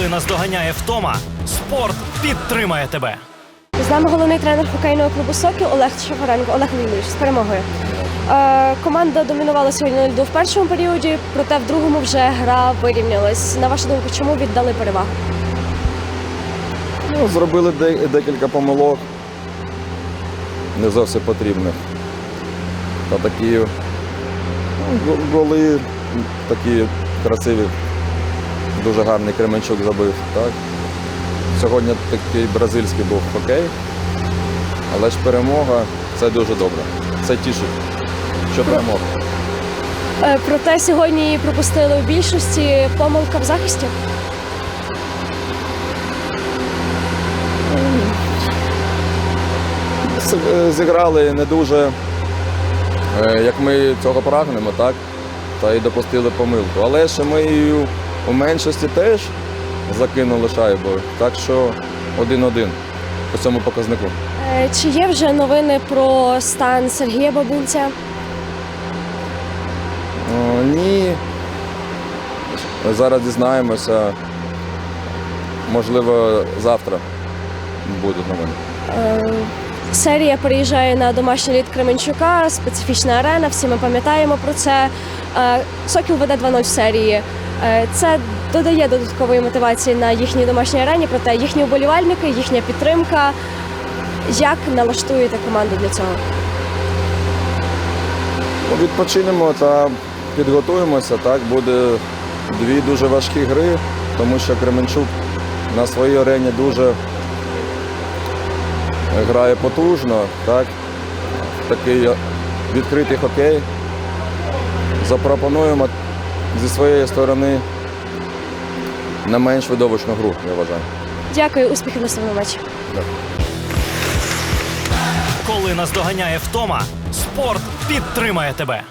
Коли наздоганяє втома, спорт підтримає тебе. З нами головний тренер хокейного клубу Сокіл Олег Шафаренко. Олег Леонідович, з перемогою. Е, команда домінувала сьогодні 0 в першому періоді, проте в другому вже гра вирівнялась. На вашу думку, чому віддали перевагу? Ну, зробили де- декілька помилок, не зовсім потрібних. Та такі ну, го- голи такі красиві, дуже гарний Кременчук забив. Так? Сьогодні такий бразильський був хокей, але ж перемога це дуже добре. Це тішить, що перемога. Е, проте сьогодні пропустили у більшості помилка в захисті. Е, Зіграли не дуже, е, як ми цього прагнемо, так? Та й допустили помилку. Але ж ми у- меншості теж закинули шайбою. Так що один-один по цьому показнику. Е, чи є вже новини про стан Сергія Бабунця? О, ні. Зараз дізнаємося. Можливо, завтра будуть новини. Е, Серія переїжджає на домашній лід Кременчука, специфічна арена. Всі ми пам'ятаємо про це. Е, Сокіл веде 2-0 в серії. Е, Це додає додаткової мотивації на їхній домашній арені, проте їхні вболівальники, їхня підтримка. Як налаштуєте команду для цього? Ну, Відпочинемо та підготуємося. Так буде дві дуже важкі гри, тому що Кременчук на своїй арені дуже грає потужно. Так? Такий відкритий хокей. Запропонуємо зі своєї сторони на менш видовищну гру, я вважаю. Дякую, успіхів на своєму матчі. Коли наздоганяє втома, спорт підтримає тебе.